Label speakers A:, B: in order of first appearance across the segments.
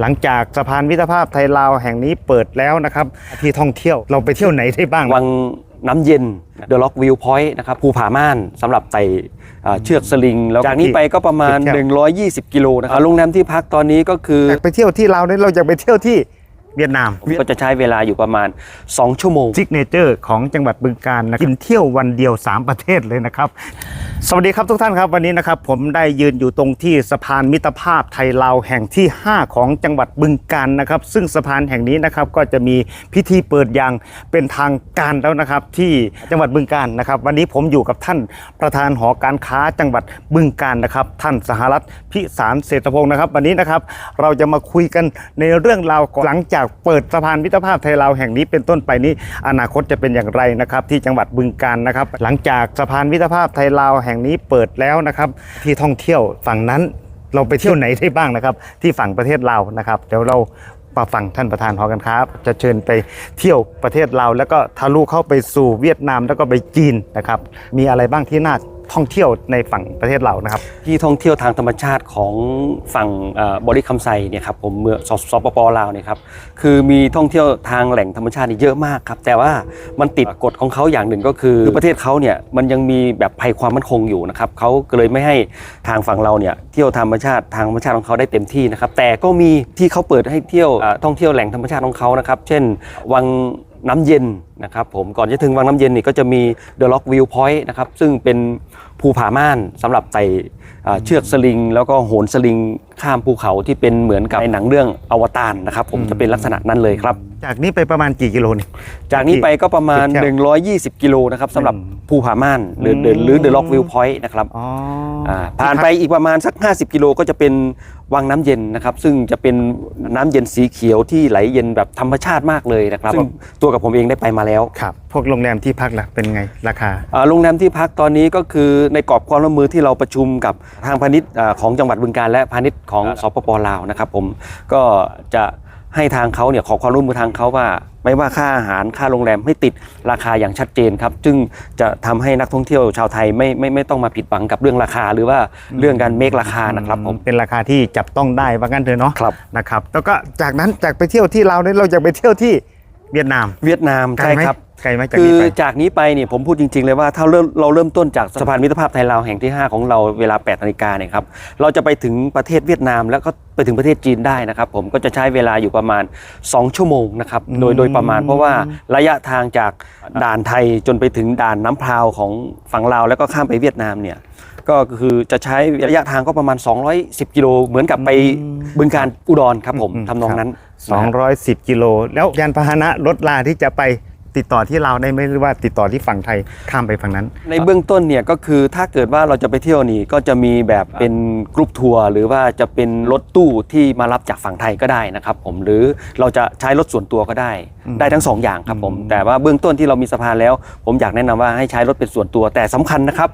A: หลังจากสะพานมิตรภาพไทยลาวแห่งนี้เปิดแล้วนะครับ ที่ท่องเที่ยวเราไปเที่ยวไหนได้บ้าง
B: วังน้ำเย็น The Rock View Point นะครับภูผาม่านสำหรับไต่เอ่อเชือกสลิง แล้วจากนี้ไปก็ประมาณ 120 กิโลนะครับโรงแรมที่พักตอนนี้ก็คือ
A: อยากไปเที่ยวที่ลาวเนี่ยเราอยากไปเที่ยวที่ เวียดนาม
B: ก็จะใช้เวลาอยู่ประมาณ 2 ชั่วโมง
A: ซิกเนเจอร์ของจังหวัดบึงกาฬนะกินเที่ยววันเดียว 3 ประเทศเลยนะครับ สวัสดีครับทุกท่านครับวันนี้นะครับผมได้ยืนอยู่ตรงที่สะพานมิตรภาพไทยลาวแห่งที่ 5 ของจังหวัดบึงกาฬนะครับ ซึ่งสะพานแห่งนี้นะครับก็จะมีพิธีเปิดอย่างเป็นทางการแล้วนะครับ ที่จังหวัดบึงกาฬนะครับ วันนี้ผมอยู่กับท่านประธานหอการค้าจังหวัดบึงกาฬนะครับ ท่านสหรัฐพิสารเศรษฐพงศ์นะครับ วันนี้นะครับเราจะมาคุยกันในเรื่องราวหลังจากเปิดสะพานมิตรภาพไทยลาวแห่งนี้เป็นต้นไปนี้ อนาคตจะเป็นอย่างไรนะครับ ที่จังหวัดบึงกาฬนะครับ หลังจากสะพานมิตรภาพไทยลาวแห่งนี้เปิดแล้วนะครับ ที่ท่องเที่ยวฝั่งนั้นเราไปเที่ยวไหนได้บ้างนะครับ ที่ฝั่งประเทศลาวนะครับเดี๋ยวเรามาฟังท่านประธานหอการค้าจะเชิญไปเที่ยวประเทศลาวแล้วก็ทะลุเข้าไปสู่เวียดนามแล้วก็ไปจีนนะครับ มีอะไรบ้างที่น่า ท่องเที่ยวในฝั่งประเทศลาวนะครับ
B: ที่ท่องเที่ยวทางธรรมชาติของฝั่งเอ่อบริคำไซเนี่ยครับผมเมืองสสปปลาวเนี่ยครับคือมีท่องเที่ยวทางแหล่งธรรมชาตินี่เยอะมากครับแต่ว่ามันติดกฎของเขาอย่างหนึ่งก็คือคือ ประเทศเขาเนี่ยมันยังมีแบบภัยความมั่นคงอยู่นะครับเขาก็เลยไม่ให้ทางฝั่งเราเนี่ยเที่ยวธรรมชาติทางธรรมชาติของเขาได้เต็มที่นะครับแต่ก็มีที่เขาเปิดให้เที่ยวเอ่อท่องเที่ยวแหล่งธรรมชาติของเขานะครับเช่นวัง น้ำเย็นนะครับผมก่อนจะถึงวังน้ำเย็นนี่ก็จะมี The Rock View Point นะครับซึ่งเป็นภูผาม่านสำหรับไต่อ่อเชือกสลิง แล้วก็โหนสลิงข้ามภูเขาที่เป็นเหมือนกับในหนังเรื่องอวตารนะครับผมจะเป็นลักษณะนั้นเลยครับ
A: จากนี้ไปประมาณกี่กิโลนี่
B: จากนี้ไปก็ประมาณ
A: เทียบเทียบ
B: 120 กิโลนะครับสำหรับ
A: อืม
B: ภูผาม่านหรือ
A: อืม
B: หรือ The Rock View Point นะครับ
A: อ๋อ
B: อ่าผ่านไปอีกประมาณสัก 50 กิโลก็จะเป็นวังน้ำเย็นนะครับ ซึ่งจะเป็นน้ำเย็นสีเขียวที่ไหลเย็นแบบธรรมชาติมากเลยนะครับซึ่งตัวกับผมเองได้ไปมาแล้ว
A: ครับพวกโรงแรมที่พักล่ะเป็นไงราคา
B: อ่าโรงแรมที่พักตอนนี้ก็คือในกรอบความร่วมมือที่เราประชุมกับทางพาณิชย์อ่าของจังหวัดบึงการและพาณิชย์ของสปปลาวนะครับผมก็จะ ให้ทางเขาเนี่ยขอความร่วมมือทางเขาว่า ไม่ว่าค่าอาหารค่าโรงแรมให้ติดราคาอย่างชัดเจนครับซึ่งจะทำให้นักท่องเที่ยวชาวไทยไม่ไม่ไม่ต้องมาผิดหวังกับเรื่องราคา หรือว่าเรื่องการเมคราคานะครับผม
A: เป็นราคาที่จับต้องได้ว่างั้นเถอะเนาะ
B: ครับ
A: นะครับแล้วก็จากนั้นจากไปเที่ยวที่ลาวเนี่ยเราจะไปเที่ยวที่เวียดนาม
B: เวียดนาม
A: ไกล
B: ใช่
A: ไหม
B: ครับ
A: ไกลไหมจาก
B: คื
A: นี้
B: อ
A: ไป
B: จากนี้ไปเนี่ยผมพูดจริง ๆ เลยว่าถ้าเริ่มเราเริ่มต้นจากสะพานมิตรภาพไทยลาวแห่งที่ 5 ของเราเวลา8นาฬิกาเนี่ยครับเราจะไปถึงประเทศเวียดนามแล้วก็ไปถึงประเทศจีนได้นะครับผมก็จะใช้เวลาอยู่ประมาณ 2 ชั่วโมงนะครับโดยโดยประมาณเพราะว่าระยะทางจากด่านไทยจนไปถึงด่านน้ำพราวของฝั่งลาวแล้วก็ข้ามไปเวียดนามเนี่ยก็คือจะใช้ระยะทางก็ประมาณ 210 กิโลเหมือนกับไปบึงการอุดรครับผม
A: อืม
B: ทำนองนั้น
A: 210 กิโล แล้วยานพาหนะรถลาที่จะไป ติดต่อที่เราวได้ไหมหรือว่าติดต่อที่ฝั่งไทยข้ามไปฝั่งนั้น
B: ในเบื้องต้นเนี่ยก็คือถ้าเกิดว่าเราจะไปเที่ยวนี่ก็จะมีแบบเป็นกรุ๊ปทัวร์หรือว่าจะเป็นรถตู้ที่มารับจากฝั่งไทยก็ได้นะครับผมหรือเราจะใช้รถส่วนตัวก็ได้
A: อืม
B: ได้ทั้งสองอย่างครับผม
A: อืม
B: แต่ว่าเบื้องต้นที่เรามีสะพานแล้ว ผมอยากแนะนำว่าให้ใช้รถเป็นส่วนตัวแต่สำคัญนะครับ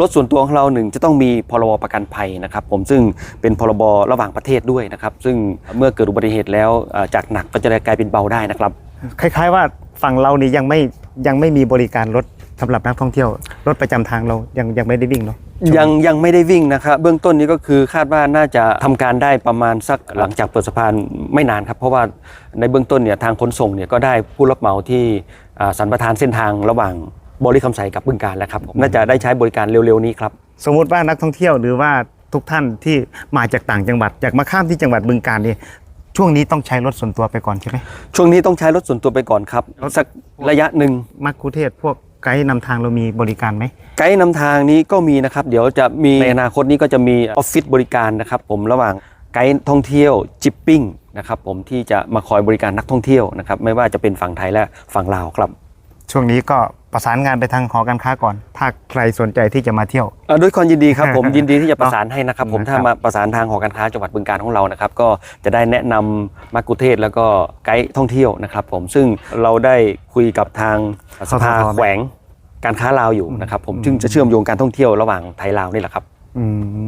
B: รถส่วนตัวของเราหนึ่งจะต้องมีพรบประกันภัยนะครับ ผมซึ่งเป็นพรบระหว่างประเทศด้วยนะครับ ซึ่งเมื่อเกิดอุบัติเหตุแล้วเอ่อจากหนักก็จะได้กลายเป็นเบาได้นะครับ
A: คล้าย ๆว่า ฝั่งเรานี่ยังไม่ยังไม่มีบริการรถสำหรับนักท่องเที่ยว รถประจำทางเรายังยังไม่ได้วิ่งเนาะ
B: ยังยังไม่ได้วิ่งนะครับเบื้องต้นนี้ก็คือคาดว่าน่าจะทำการได้ประมาณสักหลังจากเปิดสะพานไม่นานครับ เพราะว่าในเบื้องต้นเนี่ยทางขนส่งเนี่ยก็ได้ผู้รับเหมาที่อ่าสันประทานเส้นทางระหว่างบริคำใสกับบึงการแล้วครับน่าจะได้ใช้บริการเร็วๆนี้ครับ
A: สมมุติว่านักท่องเที่ยวหรือว่าทุกท่านที่มาจากต่างจังหวัดอยากมาข้ามที่จังหวัดบึงกาฬนี่ ช่วงนี้ต้องใช้รถส่วนตัวไปก่อนใช่ไหม
B: ช่วงนี้ต้องใช้รถส่วนตัวไปก่อนครับ สักระยะหนึ่ง
A: มักคุเทศก์พวกไกด์นำทางเรามีบริการไหม
B: ไกด์นำทางนี้ก็มีนะครับ เดี๋ยวจะมีในอนาคตนี้ก็จะมีออฟฟิศบริการนะครับ ผมระหว่างไกด์ท่องเที่ยวจิปปิ้งนะครับผมที่จะมาคอยบริการนักท่องเที่ยวนะครับไม่ว่าจะเป็นฝั่งไทยและฝั่งลาวครับ
A: ช่วงนี้ก็ ประสานงานไปทางหอการค้าก่อน ถ้าใครสนใจที่จะมาเที่ยว
B: เอ่อด้วยความยินดีครับผม ยินดีที่จะประสานให้นะครับผม
A: นะครับ
B: ถ้ามาประสานทางหอการค้าจังหวัดบึงการของเรานะครับก็จะได้แนะนำมักกุเทศแล้วก็ไกด์ท่องเที่ยวนะครับผมซึ่งเราได้คุยกับทางสภาแขวงการค้าลาวอยู่นะครับผมซึ่งจะเชื่อมโยงการท่องเที่ยวระหว่างไทยลาวนี่แหละครับ
A: อื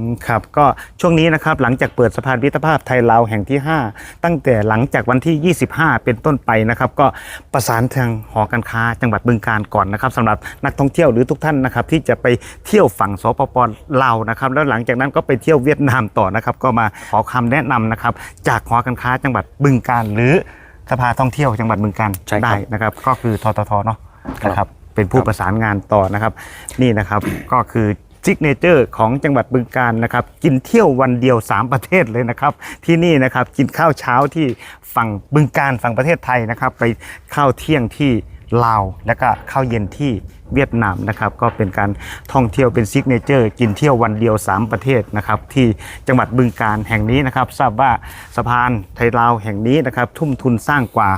A: มครับก็ช่วงนี้นะครับหลังจากเปิดสะพานมิตรภาพไทยลาวแห่งที่ 5 ตั้งแต่หลังจากวันที่ 25 เป็นต้นไปนะครับ ก็ประสานทางหอการค้าจังหวัดบึงการก่อนนะครับสำหรับนักท่องเที่ยวหรือทุกท่านนะครับ ที่จะไปเที่ยวฝั่งสปปลาวนะครับแล้วหลังจากนั้นก็ไปเที่ยวเวียดนามต่อนะครับ ก็มาขอคำแนะนำนะครับ จากหอการค้าจังหวัดบึงการ หรือสภาท่องเที่ยวจังหวัดบึงการ
B: ใช่ครับ
A: ได้นะครับ ก็คือทททเนาะ
B: ครับ
A: นะครับ เป็นผู้ประสานงานต่อนะครับ นี่นะครับก็คือ ซิกเนเจอร์ของจังหวัดบึงการนะครับ กินเที่ยววันเดียว 3 ประเทศเลยนะครับ ที่นี่นะครับกินข้าวเช้าที่ฝั่งบึงการฝั่งประเทศไทยนะครับ ไปข้าวเที่ยงที่ลาวแล้วก็ข้าวเย็นที่เวียดนามนะครับก็เป็นการท่องเที่ยวเป็นซิกเนเจอร์กินเที่ยววันเดียว 3 ประเทศนะครับที่จังหวัดบึงการแห่งนี้นะครับ ทราบว่าสะพานไทยลาวแห่งนี้นะครับทุ่มทุนสร้างกว่า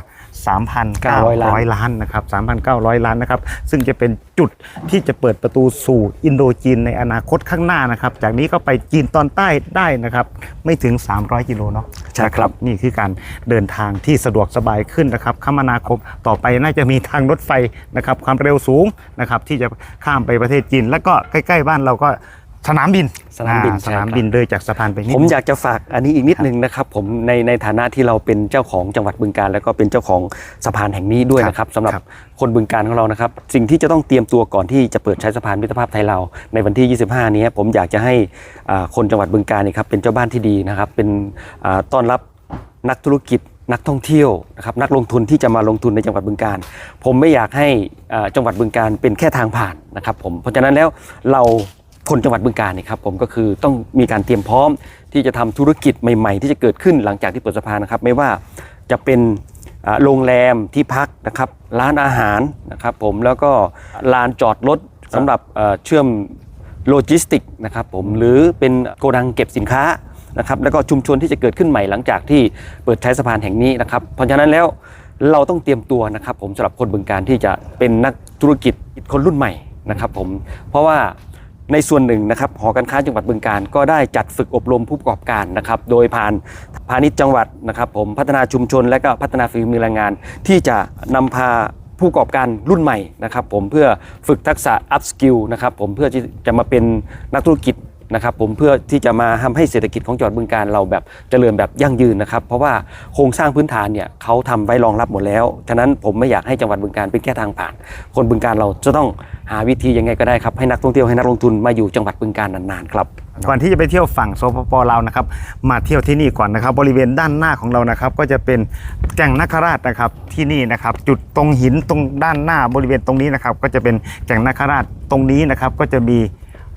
A: 3,900
B: ล้าน
A: ล้านนะครับ3,900 ล้านนะครับ ซึ่งจะเป็นจุดที่จะเปิดประตูสู่อินโดจีนในอนาคตข้างหน้านะครับ จากนี้ก็ไปจีนตอนใต้ได้นะครับ ไม่ถึง 300 กิโลเนาะ
B: ใช่ครับ
A: นี่คือการเดินทางที่สะดวกสบายขึ้นนะครับ คมนาคมต่อไปน่าจะมีทางรถไฟนะครับ ความเร็วสูงนะครับ ที่จะข้ามไปประเทศจีน แล้วก็ใกล้ ๆ บ้านเราก็ สนามบิน
B: สนามบิน
A: อ่
B: ใช่
A: สนาม
B: ครับ
A: บินเลยจากสะพานไปนิด
B: ผมอยากจะฝากอันนี้อีกนิดนึงนะครับผมในในฐานะที่เราเป็นเจ้าของจังหวัดบึงการ แล้วก็เป็นเจ้าของสะพานแห่งนี้ด้วยนะครับสำหรับ
A: ครับ
B: คนบึงการของเรานะครับสิ่งที่จะต้องเตรียมตัวก่อนที่จะเปิดใช้สะพานมิตรภาพไทยลาวในวันที่ 25 นี้ผมอยากจะให้อ่าคนจังหวัดบึงการนี่ครับเป็นเจ้าบ้านที่ดีนะครับเป็นอ่าต้อนรับนักธุรกิจนักท่องเที่ยวนะครับนักลงทุนที่จะมาลงทุนในจังหวัดบึงการ ผมไม่อยากให้อ่าจังหวัดบึงการเป็นแค่ทางผ่านนะครับผมเพราะฉะนั้นแล้วเรา คนจังหวัดบึงการนี่ครับผมก็คือต้องมีการเตรียมพร้อมที่จะทำธุรกิจใหม่ๆ ที่จะเกิดขึ้นหลังจากที่เปิดสะพานนะครับ ไม่ว่าจะเป็นโรงแรมที่พักนะครับร้านอาหารนะครับผมแล้วก็ลานจอดรถสำหรับเอ่อเชื่อมโลจิสติกนะครับผมหรือเป็นโกดังเก็บสินค้านะครับแล้วก็ชุมชนที่จะเกิดขึ้นใหม่หลังจากที่เปิดใช้สะพานแห่งนี้นะครับเพราะฉะนั้นแล้วเราต้องเตรียมตัวนะครับผมสำหรับคนบึงการที่จะเป็นนักธุรกิจคนรุ่นใหม่นะครับผมเพราะว่า ในส่วนหนึ่งนะครับหอการค้าจังหวัดบึงการก็ได้จัดฝึกอบรมผู้ประกอบการนะครับโดยผ่านพาณิชย์จังหวัดนะครับผมพัฒนาชุมชนและก็พัฒนาฝีมือแรงงาน ที่จะนำพาผู้ประกอบการรุ่นใหม่นะครับผมเพื่อฝึกทักษะ up skill นะครับผมเพื่อที่จะมาเป็นนักธุรกิจ นะครับผมเพื่อที่จะมาทำให้เศรษฐกิจของจังหวัดบึงการเราแบบเจริญแบบยั่งยืนนะครับ เพราะว่าโครงสร้างพื้นฐานเนี่ยเขาทำไว้รองรับหมดแล้ว ฉะนั้นผมไม่อยากให้จังหวัดบึงการเป็นแค่ทางผ่าน คนบึงการเราจะต้องหาวิธียังไงก็ได้ครับให้นักท่องเที่ยวให้นักลงทุนมาอยู่จังหวัดบึงการนานๆครับ
A: ก่อนที่จะไปเที่ยวฝั่งสปปลาวนะครับมาเที่ยวที่นี่ก่อนนะครับ บริเวณด้านหน้าของเรานะครับ ก็จะเป็นแก่งนาคราชนะครับที่นี่นะครับ จุดตรงหินตรงด้านหน้าบริเวณตรงนี้นะครับ ก็จะเป็นแก่งนาคราชตรงนี้นะครับ ก็จะมี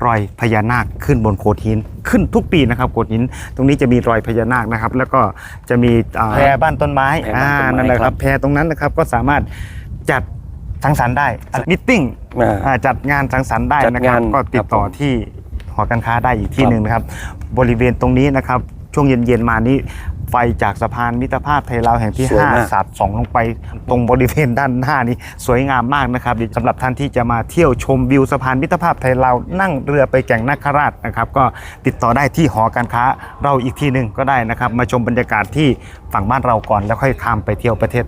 A: รอยพญานาคขึ้นบนโขดหินขึ้นทุกปีนะครับโขดหิน ตรงนี้จะมีรอยพญานาคนะครับ แล้วก็จะมีอ่าแพบ้านต้นไม้
B: แพบ้านต้นไม้
A: อ่านั่นแหละค
B: ครั
A: รับ บแพตรงนั้นนะครับก็สามารถจัดสังสรรค์ได้มิทติ้ง
B: อ่า
A: อ่าจัดงานสังสรรค์ได้
B: จัด
A: นะครับ
B: งาน
A: ก็ติดต่อ
B: ครับผม
A: ที่หอการค้าได้อีกที่
B: ครับ
A: หนึ่งนะครับ บริเวณตรงนี้นะครับ ช่วงเย็นๆมานี้ไฟจากสะพานมิตรภาพไทยลาวแห่งที่
B: สวยมาก
A: 5สาดส่องลงไปตรงบริเวณด้านหน้านี้ สวยงามมากนะครับสำหรับท่านที่จะมาเที่ยวชมวิวสะพานมิตรภาพไทยลาวนั่งเรือไปแก่งนาคราชนะครับ ก็ติดต่อได้ที่หอการค้าเราอีกที่หนึ่งก็ได้นะครับ มาชมบรรยากาศที่ฝั่งบ้านเราก่อนแล้วค่อยข้ามไปเที่ยวประเทศ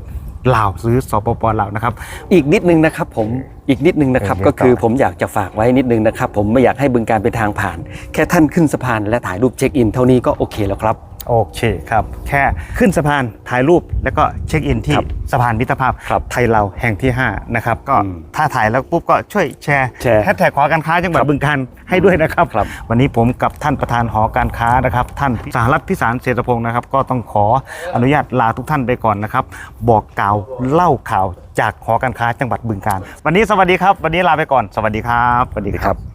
A: ลาวหรือสปปลาวนะครับ
B: อีกนิดนึงนะครับผม อีกนิดนึงนะครับ
A: เออ
B: ก็คือ
A: ต่อ
B: ผมอยากจะฝากไว้นิดนึงนะครับ ผมไม่อยากให้บึงการเป็นทางผ่าน แค่ท่านขึ้นสะพานและถ่ายรูปเช็คอิน เท่านี้ก็โอเคแล้วครับ
A: โอเคครับ แค่ขึ้นสะพานถ่ายรูปแล้วก็เช็คอินที่
B: ครับ
A: สะพานมิตรภาพ
B: ครับ
A: ไทยเราวแห่งที่ 5 นะครับ ก็
B: อืม
A: ถ้าถ่ายแล้วปุ๊บก็ช่วยแชร์
B: แชร์
A: แฮชแท็กหอการค้าจังหวัด
B: ครับ
A: บึงการให้ด้วยนะครับ
B: ครับ
A: วันนี้ผมกับท่านประธานหอการค้านะครับ ท่านสหรัฐพิสารเศรษฐพงศ์นะครับ ก็ต้องขออนุญาตลาทุกท่านไปก่อนนะครับ บอกกล่าวเล่าข่าวจากหอการค้าจังหวัดบึงการ วันนี้สวัสดีครับ วันนี้ลาไปก่อน สวัสดีครับ สวัสดีครับ